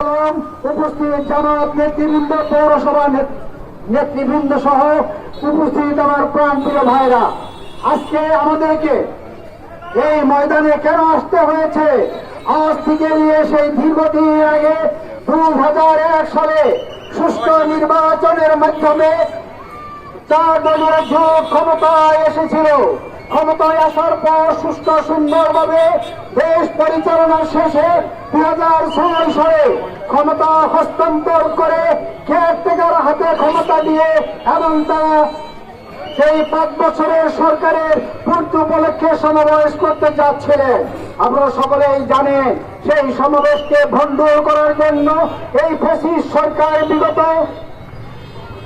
উপস্থিত নেতৃবৃন্দ, পৌরসভা নেতৃবৃন্দ সহ উপস্থিত আমার প্রাণপ্রিয় ভাইরা। আজকে আমাদেরকে এই ময়দানে কেন আসতে হয়েছে? আজ থেকে নিয়ে সেই আগে দুই হাজার এক সালে সুষ্ঠু নির্বাচনের মাধ্যমে চার দলীয় জোট ক্ষমতায় এসেছিল। ক্ষমতায় আসার পর সুস্থ সুন্দরভাবে দেশ পরিচালনা শেষে হাজার ছয় সালে ক্ষমতা হস্তান্তর করে কেয়ারটেকার হাতে ক্ষমতা দিয়ে এবং তারা সেই পাঁচ বছরের সরকারের পূর্তি উপলক্ষে সমাবেশ করতে যাচ্ছিলেন। আপনারা সকলেই জানেন, সেই সমাবেশকে ভণ্ডুল করার জন্য এই ফেসিস সরকার বিগত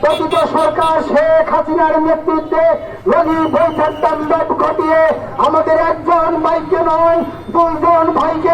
কথিত সরকার শেখ হাসিনার নেতৃত্বে লগি বৈঠক তাণ্ডব ঘটিয়ে আমাদের একজন ভাইকে নয়, দুইজন ভাইকে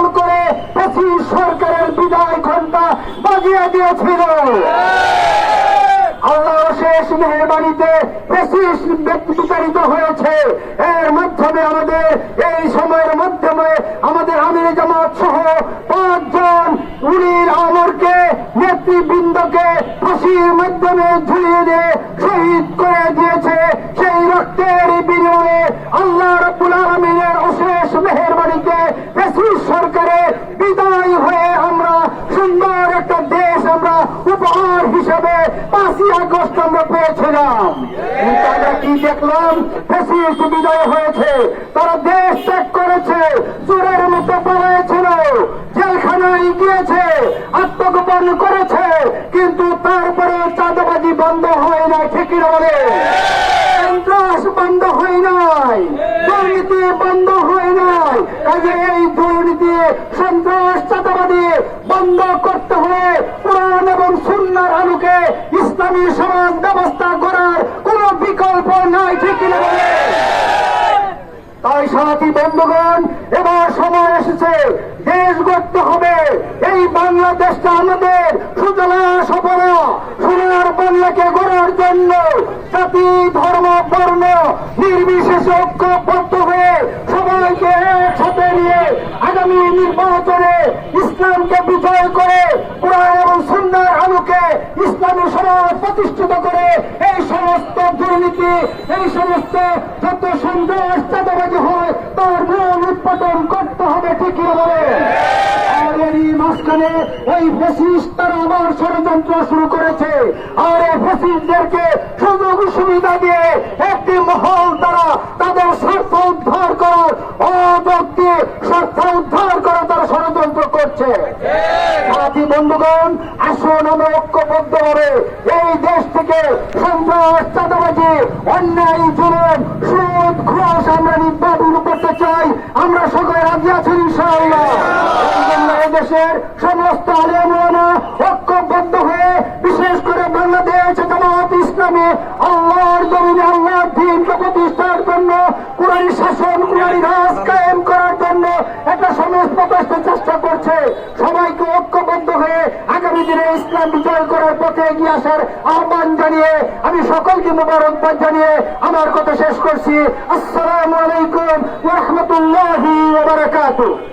দিয়েছিল আল্লাহ শেষ মেহরবানিতে বেশিস বিতাড়িত হয়েছে। এর মাধ্যমে আমাদের এই সময়ের মাধ্যমে আমাদের আমির জামাত সহ পাঁচজন উনির আমরকে, নেতৃবৃন্দকে ফাঁসির মাধ্যমে ঝুলিয়ে দিয়ে শহীদ করে দিয়েছে। সেই রক্তের বিনিময়ে আল্লাহ রব্বুল আলমিনের অশেষ মেহরবানিতে বেশিস সরকারের বিদায় হয়ে আমরা সুন্দর একটা দেশ আমরা উপহার হিসেবে পাঁচই আগস্ট আমরা পেয়েছিলাম। কিন্তু আমরা কি দেখলাম? ফেসিস বিজয় হয়েছে। তারা দেশ ত্যাগ করেছে, চোরের মতো পালাইছিল জেলখানায় গিয়েছে, আত্মগোপন করেছে, কিন্তু তারপরে চাঁদাবাজি বন্ধ হয় না ঠিকই বলে সন্ত্রাস বন্ধ হয় নাই, দুর্নীতি বন্ধ হয় নাই। কাজে এই দুর্নীতি, সন্ত্রাস চাঁদাবাদী বন্ধ করতে হলে এবং সুন্নার আলোকে ইসলামী সমাজ ব্যবস্থা করার কোন বিকল্প নাই, ঠিক কিনা? তাই সাথী বন্ধুগণ, এবার সময় এসেছে, দেশ গড়তে হবে। এই বাংলাদেশটা আমাদের সুজলা সফলা, সোনার বাংলাকে গড়ার জন্য জাতি, ধর্ম, বর্ণ, নির্বিশেষে ঐক্যবদ্ধ হয়ে সবাইকে একসাথে নিয়ে আগামী নির্বাচনে ইসলামকে বিজয় করে কোরআন এবং সুন্দর আলোকে ইসলামী সমাজ প্রতিষ্ঠিত করে এই সমস্ত দুর্নীতি, এই সমস্ত যত সন্ত্রাস চাঁদাবাজি হয়, তার মূল উৎপাদন করতে হবে ঠিকই বলে? ষড়যন্ত্র শুরু করেছে। আর সুযোগ সুবিধা দিয়ে একটি তারা তাদের স্বার্থ উদ্ধার করার স্বার্থ উদ্ধার করার তারা ষড়যন্ত্র করছে সাথী বন্ধুগণ আসুন আমরা ঐক্যবদ্ধ হবে এই দেশ থেকে সন্ত্রাস, চাঁদাবাজি, অন্যায় সুদ, ঘোষ আমরা নির্বাচন করতে চাই। আমরা সকলে আছি দেশের সমস্ত ঐক্যবদ্ধ হয়ে বিশেষ করে বাংলাদেশ জামাত ইসলামী আল্লাহর জমিনে আল্লাহর দিনকে প্রতিষ্ঠার জন্য কোরআন শাসন, কোরআন রাজ কায়েম করার জন্য একটা প্রতিষ্ঠা চেষ্টা করছে। সবাইকে হয়ে দিনে ইসলাম বিজয় করার পথে এগিয়ে আসার আহ্বান জানিয়ে আমি সকলকে মোবারকবাদ জানিয়ে আমার কথা শেষ করছি। আসসালামু আলাইকুম রহমতুল্লাহ বারাকাতুহু।